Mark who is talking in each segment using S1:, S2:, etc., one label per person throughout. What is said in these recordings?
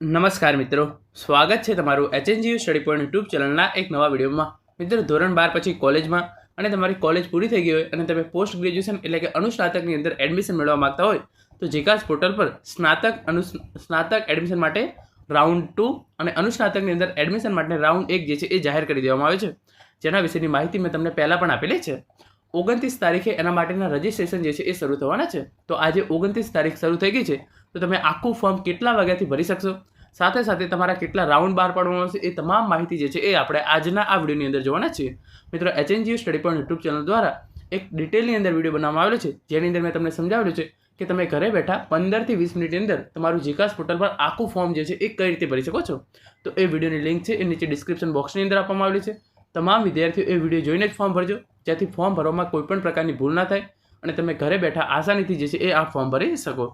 S1: નમસ્કાર મિત્રો. સ્વાગત છે તમારું એચએનજીયુ સ્ટડી પોઈન્ટ યુટ્યુબ ચેનલના એક નવા વિડીયોમાં. મિત્રો, ધોરણ બાર પછી કોલેજમાં અને તમારી કોલેજ પૂરી થઈ ગઈ હોય અને તમે પોસ્ટ ગ્રેજ્યુએશન એટલે કે અનુસ્નાતકની અંદર એડમિશન મેળવવા માગતા હોય, તો જીકાસ પોર્ટલ પર સ્નાતક અનુ સ્નાતક એડમિશન માટે રાઉન્ડ ટુ અને અનુસ્નાતકની અંદર એડમિશન માટે રાઉન્ડ એક જે છે એ જાહેર કરી દેવામાં આવે છે. જેના વિશેની માહિતી મેં તમને પહેલાં પણ આપેલી છે. ઓગણત્રીસ તારીખે એના માટેના રજિસ્ટ્રેશન જે છે એ શરૂ થવાના છે. તો આજે ઓગણત્રીસ તારીખ શરૂ થઈ ગઈ છે, તો તમે આખું ફોર્મ કેટલા વાગ્યાથી ભરી શકશો? સાથે સાથે તમારા કેટલા રાઉન્ડ બહાર પાડવામાં આવશે એ તમામ માહિતી જે છે એ આપણે આજના આ વિડીયોની અંદર જોવાના છીએ. મિત્રો HNGU study point YouTube channel દ્વારા એક ડિટેલની અંદર વીડિયો બનાવવામાં આવેલો છે, જેની અંદર મેં તમને સમજાવેલું છે કે તમે ઘરે બેઠા પંદરથી વીસ મિનિટની અંદર તમારું જીકાસ પોર્ટલ પર આખું ફોર્મ જે છે એ કઈ રીતે ભરી શકો છો? તો એ વિડીયોની લિંક છે એ નીચે ડિસ્ક્રિપ્શન બોક્સની અંદર આપવામાં આવેલી છે. તમામ વિદ્યાર્થીઓ એ વીડિયો જોઈને જ ફોર્મ ભરજો. જેથી ફોર્મ ભરવામાં કોઈ પણ પ્રકારની ભૂલ ના થાય અને તમે ઘરે બેઠા આસાનીથી જે છે એ આ ફોર્મ ભરી શકો.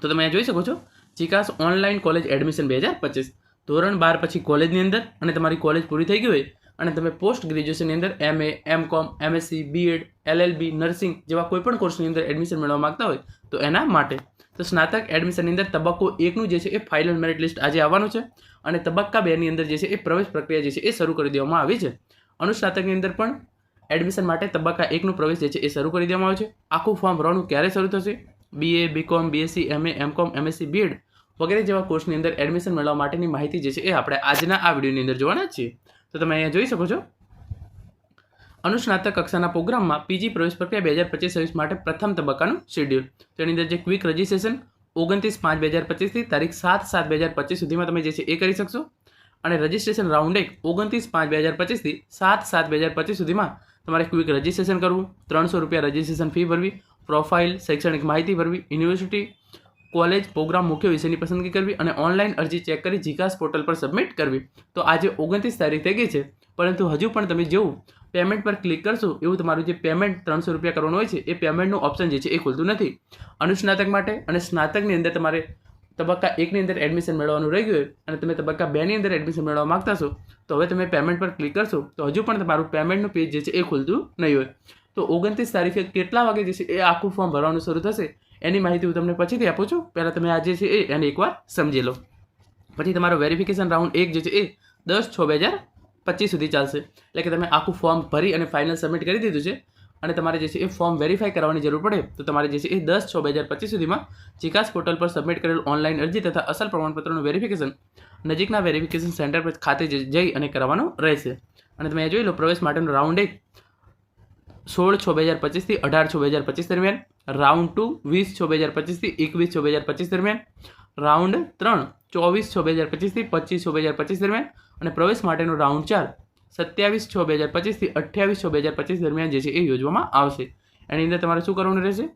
S1: તો તમે અહીંયા જોઈ શકો છો, ચિકાસ ઓનલાઈન કોલેજ એડમિશન બે હજાર પચીસ. ધોરણ બાર પછી કોલેજની અંદર અને તમારી કોલેજ પૂરી થઈ ગઈ હોય અને તમે પોસ્ટ ગ્રેજ્યુએશનની અંદર એમ એ એમ કોમ એમએસસી બીએડ એલએલબી નર્સિંગ જેવા કોઈ પણ કોર્સની અંદર એડમિશન મેળવવા માગતા હોય તો એના માટે. તો સ્નાતક એડમિશનની અંદર તબક્કો એકનું જે છે એ ફાઇનલ મેરિટ લિસ્ટ આજે આવવાનું છે અને તબક્કા બેની અંદર જે છે એ પ્રવેશ પ્રક્રિયા જે છે એ શરૂ કરી દેવામાં આવી છે. અનુસ્નાતકની અંદર પણ એડમિશન માટે તબક્કા એકનું પ્રવેશ જે છે એ શરૂ કરી દેવામાં આવ્યો છે. આખું ફોર્મ ભરવાનું ક્યારે શરૂ થશે? BA BCom BSc MA MCom MSc BEd વગેરે જેવા કોર્સની અંદર એડમિશન મેળવવા માટેની માહિતી જે છે એ આપણે આજના આ વિડીયોની અંદર જોવાના જ છીએ. તો તમે અહીંયા જોઈ શકો છો. અનુસ્નાતક કક્ષાના પ્રોગ્રામમાં પીજી પ્રવેશ પ્રક્રિયા બે હજાર પચીસ સર્વિસ માટે પ્રથમ તબક્કાનું શેડ્યુલ તેની અંદર જે ક્વિક રજિસ્ટ્રેશન ઓગણત્રીસ પાંચ બે હજાર પચીસથી તારીખ સાત સાત બે હજાર પચીસ સુધીમાં તમે જે છે એ કરી શકશો. અને રજિસ્ટ્રેશન રાઉન્ડ એક ઓગણત્રીસ પાંચ બે હજાર પચીસથી સાત સાત બે હજાર પચીસ સુધીમાં તમારે ક્વિક રજિસ્ટ્રેશન કરવું, ત્રણસો રૂપિયા રજિસ્ટ્રેશન ફી ભરવી પ્રોફાઇલ શૈક્ષણિક માહિતી ભરવી યુનિવર્સિટી કોલેજ પ્રોગ્રામ મુખ્ય વિષયની પસંદગી કરવી અને ઓનલાઈન અરજી ચેક કરી જીકાસ પોર્ટલ પર સબમિટ કરવી. તો આજે ઓગણત્રીસ તારીખ થઈ ગઈ છે, પરંતુ હજુ પણ તમે જેવું પેમેન્ટ પર ક્લિક કરશો, એવું તમારું જે પેમેન્ટ ત્રણસો રૂપિયા કરવાનું હોય છે, એ પેમેન્ટનું ઓપ્શન જે છે એ ખુલતું નથી. અનુસ્નાતક માટે અને સ્નાતકની અંદર તમારે તબક્કા એકની અંદર એડમિશન મેળવવાનું રહી ગયું અને તમે તબક્કા બેની અંદર એડમિશન મેળવવા માગતા છો, તો હવે તમે પેમેન્ટ પર ક્લિક કરશો, તો હજુ પણ તમારું પેમેન્ટનું પેજ જે છે એ ખુલતું નહીં હોય. તો ઓગણત્રીસ તારીખે કેટલા વાગે જે છે એ આખું ફોર્મ ભરવાનું શરૂ થશે, એની માહિતી હું તમને પછીથી આપું છું. પહેલાં તમે આજે છે એ એને એકવાર સમજી લો. પછી તમારો વેરિફિકેશન રાઉન્ડ એક જે છે એ દસ છ બે હજાર પચીસ સુધી ચાલશે. એટલે કે તમે આખું ફોર્મ ભરી અને ફાઇનલ સબમિટ કરી દીધું છે. અને તમારે જે છે એ ફોર્મ વેરીફાઈ કરવાની જરૂર પડે. તો તમારે જે છે એ દસ છ બે હજાર પચીસ સુધીમાં ચિકાસ પોર્ટલ પર સબમિટ કરેલ ઓનલાઈન અરજી તથા અસલ પ્રમાણપત્રનું વેરિફિકેશન નજીકના વેરિફિકેશન સેન્ટર પર ખાતે જઈ અને કરવાનું રહેશે. અને તમે જોઈ લો, પ્રવેશ માટેનો રાઉન્ડ એક. સોળ છ બે હજાર પચીસથી અઢાર છ બે હજાર પચીસ દરમિયાન. રાઉન્ડ ટુ વીસ છ બે હજાર પચીસથી એકવીસ છ બે હજાર પચીસ દરમિયાન. રાઉન્ડ ત્રણ, ચોવીસ છ બે હજાર પચીસથી પચીસ છ બે હજાર પચીસ દરમિયાન. અને પ્રવેશ માટેનો રાઉન્ડ ચાર સત્યાવીસ છ બે હજાર પચીસથી અઠ્યાવીસ છ બે હજાર પચીસ દરમિયાન જે છે એ યોજવામાં આવશે. એની અંદર તમારે શું કરવાનું રહેશે?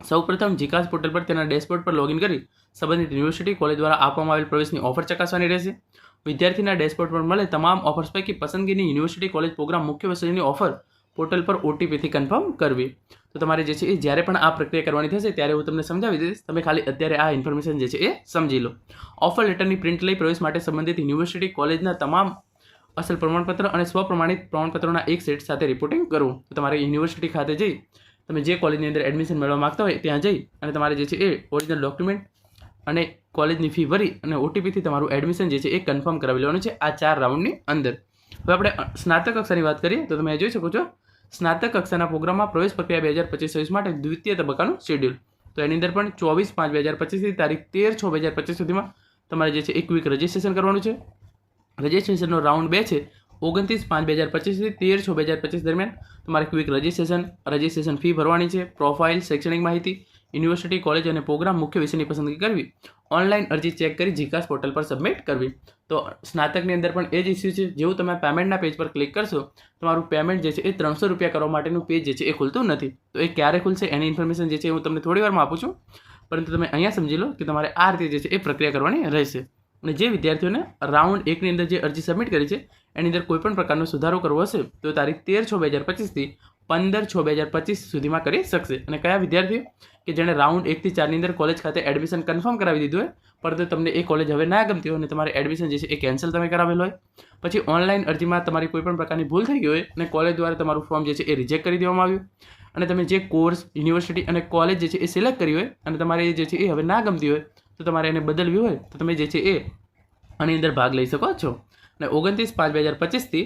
S1: સૌપ્રથમ જીકાસ પોર્ટલ પર તેના ડેશબોર્ડ પર લોગિન કરી સંબંધિત યુનિવર્સિટી કોલેજ દ્વારા આપવામાં આવેલ પ્રવેશની ઓફર ચકાસવાની રહેશે. વિદ્યાર્થીના ડેશબોર્ડ પર મળે તમામ ઓફર્સ પૈકી પસંદગીની યુનિવર્સિટી કોલેજ પ્રોગ્રામ મુખ્ય વિષયની ઓફર પોર્ટલ પર ઓટીપીથી કન્ફર્મ કરવી. તો તમારે જે છે એ જ્યારે પણ આ પ્રક્રિયા કરવાની થશે ત્યારે હું તમને સમજાવી દઈશ. તમે ખાલી અત્યારે આ ઇન્ફોર્મેશન જે છે એ સમજી લો. ઓફર લેટરની પ્રિન્ટ લઈ પ્રવેશ માટે સંબંધિત યુનિવર્સિટી કોલેજના તમામ અસલ પ્રમાણપત્ર અને સ્વપ્રમાણિત પ્રમાણપત્રોના એક સેટ સાથે રિપોર્ટિંગ કરવું. તો તમારે યુનિવર્સિટી ખાતે જઈ, તમે જે કોલેજની અંદર એડમિશન મેળવવા માગતા હોય ત્યાં જઈ અને તમારે જે છે એ ઓરિજિનલ ડોક્યુમેન્ટ અને કોલેજની ફી ભરી અને ઓટીપીથી તમારું એડમિશન જે છે એ કન્ફર્મ કરાવી લેવાનું છે આ ચાર રાઉન્ડની અંદર. હવે આપણે સ્નાતક કક્ષાની વાત કરીએ, તો તમે જોઈ શકો છો. સ્નાતક કક્ષાના પ્રોગ્રામમાં પ્રવેશ પ્રક્રિયા બે હજાર પચીસ છવ્વીસ માટે દ્વિતીય તબક્કાનું શેડ્યુલ તો એની અંદર પણ ચોવીસ પાંચ બે હજાર પચીસથી તારીખ તેર છ બે હજાર પચીસ સુધીમાં તમારે જે છે એક વીક રજિસ્ટ્રેશન કરવાનું છે. રજિસ્ટ્રેશનનો રાઉન્ડ બે છે, ઓગણત્રીસ પાંચ બે હજાર પચીસથી તેર છ બે હજાર પચીસ દરમિયાન તમારે ક્વિક રજિસ્ટ્રેશન રજિસ્ટ્રેશન ફી ભરવાની છે પ્રોફાઇલ શૈક્ષણિક માહિતી યુનિવર્સિટી કોલેજ અને પ્રોગ્રામ મુખ્ય વિષયની પસંદગી કરવી ઓનલાઈન અરજી ચેક કરી જીકાસ પોર્ટલ પર સબમિટ કરવી. તો સ્નાતકની અંદર પણ એ જ ઇસ્યુ છે, જેવું તમે પેમેન્ટના પેજ પર ક્લિક કરશો, તમારું પેમેન્ટ જે છે એ ત્રણસો રૂપિયા કરવા માટેનું પેજ જે છે એ ખુલતું નથી. તો એ ક્યારે ખુલશે એની ઇન્ફોર્મેશન જે છે હું તમને થોડી વારમાં આપું છું. પરંતુ તમે અહીંયા સમજી લો કે તમારે આ રીતે જે છે એ પ્રક્રિયા કરવાની રહેશે. અને જે વિદ્યાર્થીઓને રાઉન્ડ એકની અંદર જે અરજી સબમિટ કરી છે, એની અંદર કોઈપણ પ્રકારનો સુધારો કરવો હશે, તો તારીખ તેર છ બે હજાર પચીસથી પંદર છ બે હજાર પચીસ સુધીમાં કરી શકશે. અને કયા વિદ્યાર્થીઓ? કે જેણે રાઉન્ડ એકથી ચારની અંદર કોલેજ ખાતે એડમિશન કન્ફર્મ કરાવી દીધું હોય, પરંતુ તમને એ કોલેજ હવે ના ગમતી હોય અને તમારે એડમિશન જે છે એ કેન્સલ તમે કરાવેલો હોય. પછી ઓનલાઈન અરજીમાં તમારી કોઈપણ પ્રકારની ભૂલ થઈ ગઈ હોય અને કોલેજ દ્વારા તમારું ફોર્મ જે છે એ રિજેક્ટ કરી દેવામાં આવ્યું. અને તમે જે કોર્સ યુનિવર્સિટી અને કોલેજ જે છે એ સિલેક્ટ કરી હોય અને તમારે જે છે એ હવે ના ગમતી હોય તો તમારે એને બદલવી હોય તો તમે જે છે એ આની અંદર ભાગ લઈ શકો છો. અને ઓગણત્રીસ પાંચ બે હજાર પચીસથી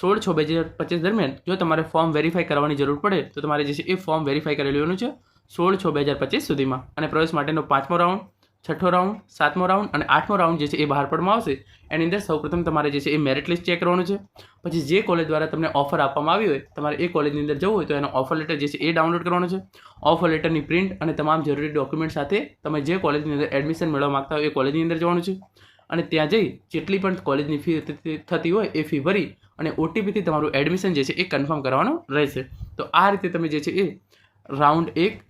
S1: સોળ છ બે હજાર પચીસ દરમિયાન જો તમારે ફોર્મ વેરીફાઈ કરવાની જરૂર પડે તો તમારે જે છે એ ફોર્મ વેરીફાઈ કરી લેવાનું છે સોળ છ બે હજાર પચીસ સુધીમાં. અને પ્રવેશ માટેનો પાંચમો રાઉન્ડ છઠ્ઠો રાઉન્ડ સાતમો રાઉન્ડ અને આઠમો રાઉન્ડ જે છે એ બહાર પાડવામાં આવશે. એની અંદર સૌપ્રથમ તમારે જે છે એ મેરિટ લિસ્ટ ચેક કરવાનું છે. પછી જે કોલેજ દ્વારા તમને ઓફર આપવામાં આવી હોય, તમારે એ કોલેજની અંદર જવું હોય તો એનો ઓફર લેટર જે છે એ ડાઉનલોડ કરવાનો છે. ઓફર લેટરની પ્રિન્ટ અને તમામ જરૂરી ડોક્યુમેન્ટ સાથે તમે જે કોલેજની અંદર એડમિશન મેળવવા માગતા હોય એ કોલેજની અંદર જવાનું છે. અને ત્યાં જઈ જેટલી પણ કોલેજની ફી થતી- હોય એ ફી ભરી અને ઓટીપીથી તમારું એડમિશન જે છે એ કન્ફર્મ કરવાનું રહેશે. તો આ રીતે તમે જે છે એ રાઉન્ડ એક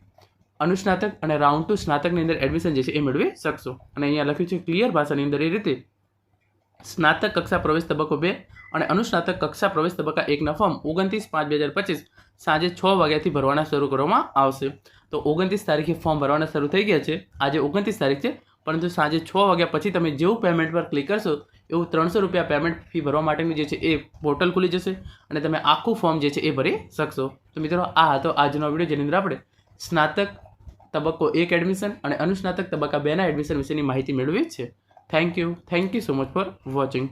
S1: અનુસ્નાતક અને રાઉન્ડ ટુ સ્નાતકની અંદર એડમિશન જે છે એ મેળવી શકશો. અને અહીંયા લખ્યું છે ક્લિયર ભાષાની અંદર એ રીતે સ્નાતક કક્ષા પ્રવેશ તબક્કો બે અને અનુસ્નાતક કક્ષા પ્રવેશ તબક્કા એકના ફોર્મ ઓગણત્રીસ પાંચ બે હજાર પચીસ સાંજે છ વાગ્યાથી ભરવાના શરૂ કરવામાં આવશે. તો ઓગણત્રીસ તારીખે ફોર્મ ભરવાના શરૂ થઈ ગયા છે. આજે ઓગણત્રીસ તારીખ છે, પરંતુ સાંજે છ વાગ્યા પછી તમે જેવું પેમેન્ટ પર ક્લિક કરશો, એવું ત્રણસો રૂપિયા પેમેન્ટ ફી ભરવા માટેનું જે છે એ પોર્ટલ ખુલી જશે અને તમે આખું ફોર્મ જે છે એ ભરી શકશો. તો મિત્રો, આ હતો આજનો વીડિયો જેની અંદર આપણે સ્નાતક તબક્કો એક એડમિશન અને અનુસ્નાતક તબક્કા બેના એડમિશન વિશેની માહિતી મેળવી છે thank you thank you so much for watching